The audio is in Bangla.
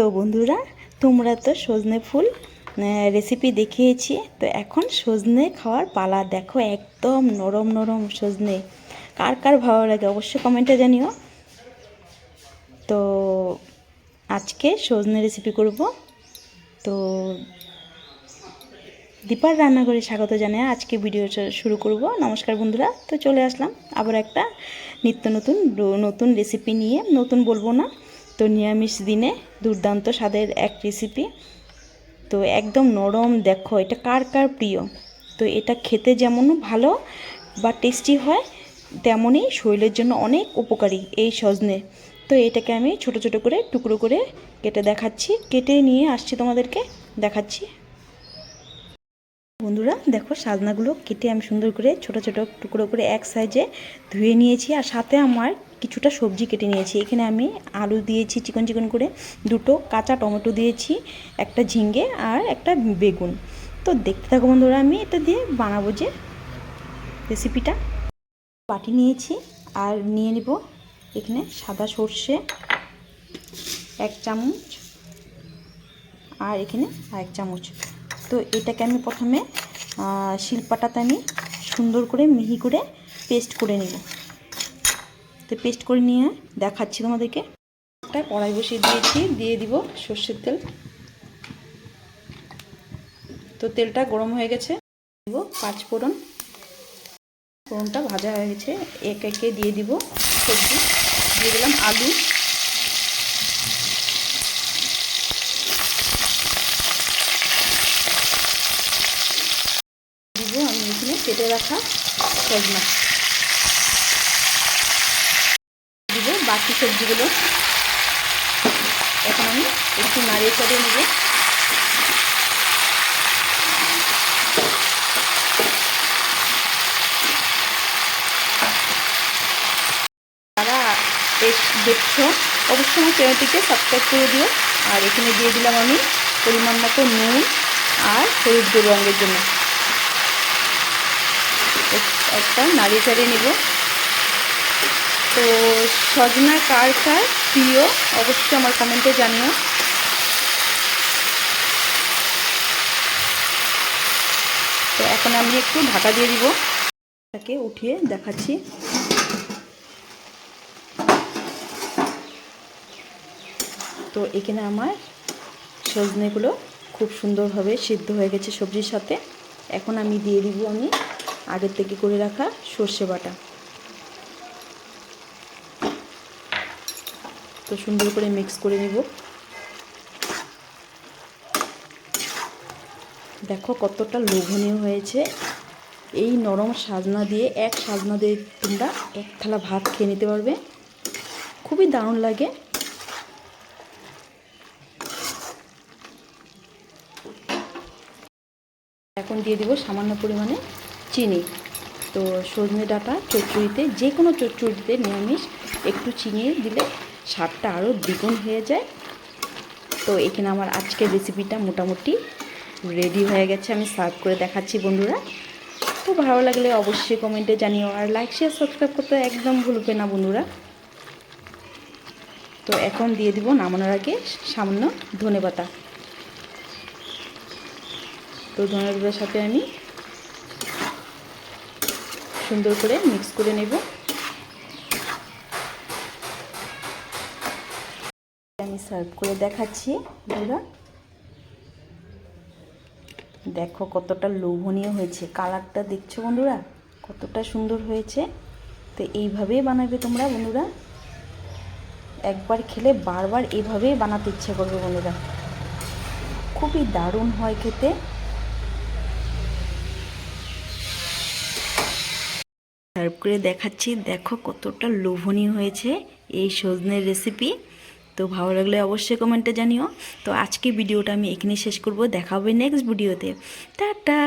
তো বন্ধুরা, তোমরা তো সজনে ফুল রেসিপি দেখিয়েছি। তো এখন সজনে খাওয়ার পালা দেখো, একদম নরম নরম সজনে। কার কার ভালো লাগে অবশ্যই কমেন্টে জানিও। তো আজকে সজনে রেসিপি করব। তো দীপার রান্নাঘরে স্বাগত জানাই আজকে ভিডিও শুরু করব। নমস্কার বন্ধুরা, তো চলে আসলাম আবার একটা নিত্য নতুন নতুন রেসিপি নিয়ে। নতুন বলব না তো নিরামিষ দিনে দুর্দান্ত স্বাদের এক রেসিপি তো একদম নরম, দেখো, এটা কার কার প্রিয়? তো এটা খেতে যেমন ভালো বা টেস্টি হয়, তেমনই শরীরের জন্য অনেক উপকারী এই সজনে। তো এটাকে আমি ছোট ছোট করে, টুকরো করে কেটে দেখাচ্ছি, কেটে নিয়ে আসছি তোমাদেরকে, দেখাচ্ছি। বন্ধুরা, দেখো সাজনাগুলো কেটে আমি সুন্দর করে ছোট ছোট টুকরো করে এক সাইজে ধুয়ে নিয়েছি, আর সাথে আমার কিছুটা সবজি কেটে নিয়েছি। এখানে আমি আলু দিয়েছি চিকন চিকন করে, দুটো কাঁচা টমেটো দিয়েছি, একটা ঝিঙ্গে আর একটা বেগুন। তো দেখতে থাকো বন্ধুরা, আমি এটা দিয়ে বানাবো যে রেসিপিটা বাটি নিয়েছি আর নিয়ে নিব এখানে সাদা সর্ষে, এক চামচ, আর এখানে এক চামচ। তো এটাকে আমি প্রথমে শিলপাটাতে আমি সুন্দর করে মিহি করে পেস্ট করে নিব। তো পেস্ট করে নিয়ে দেখাচ্ছি তোমাদেরকে। একটা কড়াই বসিয়ে দিয়েছি, দিয়ে দিব সর্ষের তেল। তো তেলটা গরম হয়ে গেছে, দিব পাঁচ ফোড়ন ফোড়নটা ভাজা হয়ে গেছে, এক একে দিয়ে দিব সবজি। দিয়ে দিলাম আলু। দিব আমি এখানে কেটে রাখা সজনা দিব বাকি সবজিগুলো এখন আমি একটু নাড়িয়ে চাড়িয়ে নেব। তারা দেখছ, অবশ্যই আমার চ্যানেলটিকে সাবস্ক্রাইব করে দিও। আর এখানে দিয়ে দিলাম আমি পরিমাণ মতো নুন আর হলুদ রঙের জন্য। একটা নাড়িয়ে চাড়িয়ে নেব। তো সজনা কার কার প্রিয়? অবশ্যই আমার কমেন্টে জানিও। তো এখন আমি একটু ঢাকা দিয়ে দিব। তাকে উঠিয়ে দেখাচ্ছি। তো এখানে আমার সজনেগুলো খুব সুন্দরভাবে সিদ্ধ হয়ে গেছে সবজির সাথে। এখন আমি দিয়ে দিব আমি আগের থেকে করে রাখা সর্ষে বাটা। তো সুন্দর করে মিক্স করে নিব। দেখো কতটা লোভনীয় হয়েছে। এই নরম সাজনা দিয়ে, এক সাজনা দিয়ে তোমরা এক থালা ভাত খেয়ে নিতে পারবে। খুবই দারুণ লাগে। এখন দিয়ে দিব সামান্য পরিমাণে চিনি। তো সজনে ডাটা চচ্চড়িতে যে কোনো চচ্চড়িতে নিরামিষ, একটু চিনি দিলে স্বাদটা আরও দ্বিগুণ হয়ে যায়। তো এখানে আমার আজকের রেসিপিটা মোটামুটি রেডি হয়ে গেছে, আমি সার্ভ করে দেখাচ্ছি বন্ধুরা। তো ভালো লাগলে অবশ্যই কমেন্টে জানিও আর লাইক শেয়ার সাবস্ক্রাইব করতে একদম ভুলবে না বন্ধুরা। তো এখন দিয়ে দিব নামানোর আগে সামান্য ধনে পাতা। তো ধনে পাতার সাথে আমি সুন্দর করে মিক্স করে নেব। আমি সার্ভ করে দেখাচ্ছি বন্ধুরা। দেখো কতটা লোভনীয় হয়েছে। কালারটা দেখছ বন্ধুরা? কতটা সুন্দর হয়েছে। তো এইভাবেই বানাবে তোমরা বন্ধুরা। একবার খেলে বারবার এভাবেই বানাতে ইচ্ছে করবে বন্ধুরা। খুবই দারুণ হয় খেতে। সার্ভ করে দেখাচ্ছি। দেখো কতটা লোভনীয় হয়েছে এই সজনের রেসিপি তো ভালো লাগলে অবশ্যই কমেন্টে জানিও। তো আজকে ভিডিওটা আমি এখানে শেষ করব। দেখা হবে নেক্সট ভিডিওতে টাটা!